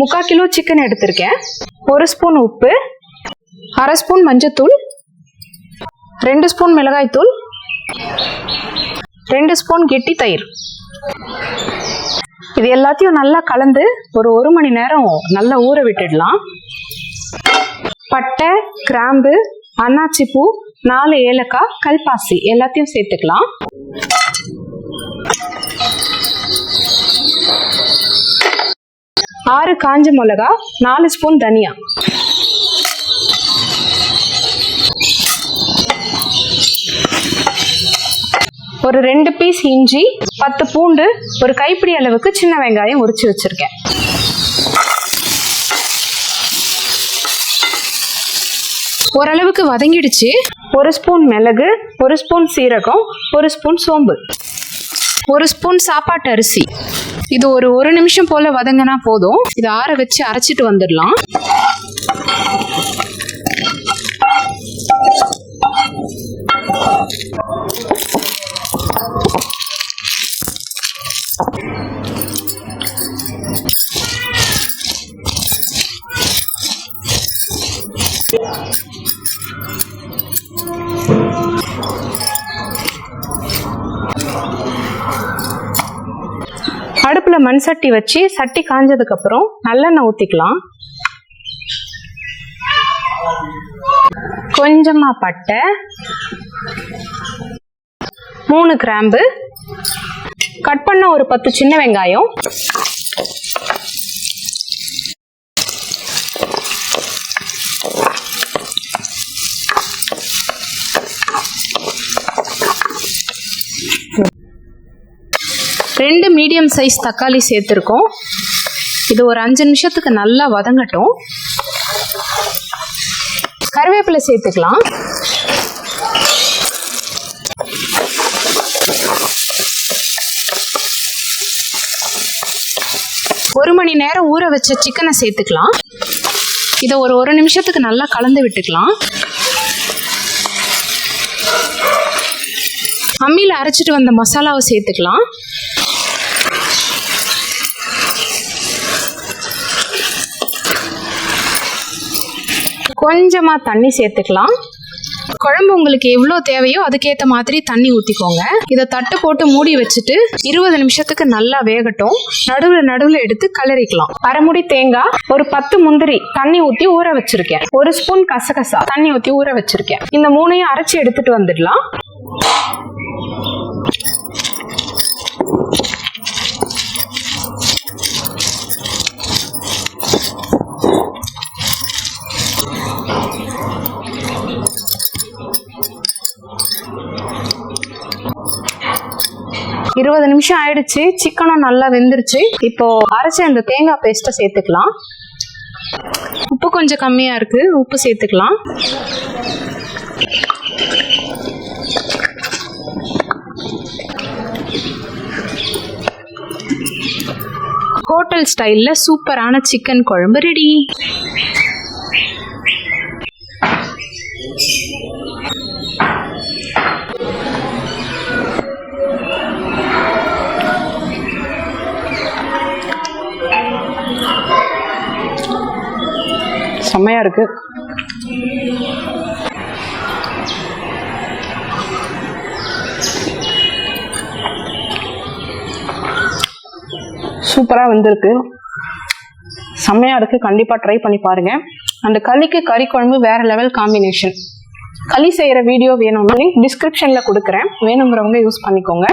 முக்கால் kilo chicken எடுத்திருக்கேன். ஒரு ஸ்பூன் உப்பு அரை ஸ்பூன் மஞ்சத்தூள் ரெண்டு ஸ்பூன் மிளகாய்த்தூள் ரெண்டு ஸ்பூன் கெட்டி தயிர். இது எல்லாத்தையும் நல்லா கலந்து ஒரு ஒரு மணி நேரம் நல்லா ஊற விட்டுடலாம். பட்டை கிராம்பு அன்னாச்சி பூ நாலு ஏலக்காய் கல்பாசி எல்லாத்தையும் சேர்த்துக்கலாம். ஆறு காஞ்ச மிளகா நாலு ஸ்பூன் தனியா. ஒரு ரெண்டு பீஸ் இஞ்சி பத்து பூண்டு ஒரு கைப்பிடி அளவுக்கு சின்ன வெங்காயம் உரிச்சு வச்சிருக்கேன். ஓரளவுக்கு வதங்கிடுச்சு. ஒரு ஸ்பூன் மிளகு ஒரு ஸ்பூன் சீரகம் ஒரு ஸ்பூன் சோம்பு. ஒரு ஸ்பூன் சாப்பாட்டு அரிசி. இது ஒரு ஒரு நிமிஷம் போல வதங்கினா போதும். இதை ஆற வச்சு அரைச்சிட்டு வந்துடலாம். அடுப்பில் மண் சட்டி வச்சு சட்டி காஞ்சதுக்கப்புறம் நல்லெண்ணெய் ஊற்றிக்கலாம் கொஞ்சமா பட்டை. மூணு கிராம்பு. கட் பண்ண ஒரு பத்து சின்ன வெங்காயம் ரெண்டு மீடியம் சைஸ் தக்காளி சேர்த்துருக்கோம். இது ஒரு அஞ்சு நிமிஷத்துக்கு நல்லா வதங்கட்டும். கருவேப்பிலை சேர்த்துக்கலாம். ஒரு மணி நேரம் ஊற வச்ச சிக்கனை சேர்த்துக்கலாம். இதை ஒரு ஒரு நிமிஷத்துக்கு நல்லா கலந்து விட்டுக்கலாம். அம்மியில் அரைச்சிட்டு வந்த மசாலாவை சேர்த்துக்கலாம். கொஞ்சமா தண்ணி சேர்த்துக்கலாம். குழம்பு உங்களுக்கு எவ்வளோ தேவையோ அதுக்கேற்ற மாதிரி தண்ணி ஊற்றிக்கோங்க இதை தட்டு போட்டு மூடி வச்சுட்டு இருபது நிமிஷத்துக்கு நல்லா வேகட்டும். நடுவில் நடுவில் எடுத்து கலரிக்கலாம். அரைமுடி தேங்காய் ஒரு பத்து முந்திரி தண்ணி ஊற்றி ஊற வச்சிருக்கேன். ஒரு ஸ்பூன் கசகசா தண்ணி ஊற்றி ஊற வச்சிருக்கேன். இந்த மூணையும் அரைச்சி எடுத்துட்டு வந்துடலாம். இருபது நிமிஷம் ஆயிடுச்சு. சிக்கனும் நல்லா வெந்துருச்சு. இப்போ அரைச்ச இந்த தேங்காய் பேஸ்ட்டை சேர்த்துக்கலாம். உப்பு கொஞ்சம் கம்மியா இருக்கு. உப்பு சேர்த்துக்கலாம். ஹோட்டல் ஸ்டைல்ல சூப்பரான சிக்கன் குழம்பு ரெடி. செம்மையா இருக்கு. சூப்பரா வந்திருக்கு. செம்மையா இருக்கு. கண்டிப்பா ட்ரை பண்ணி பாருங்க. அந்த களிக்கு கறி குழம்பு வேற லெவல் காம்பினேஷன் களி செய்யற வீடியோ வேணும்னா டிஸ்கிரிப்ஷன்ல கொடுக்குறேன். வேணுங்கிறவங்க யூஸ் பண்ணிக்கோங்க.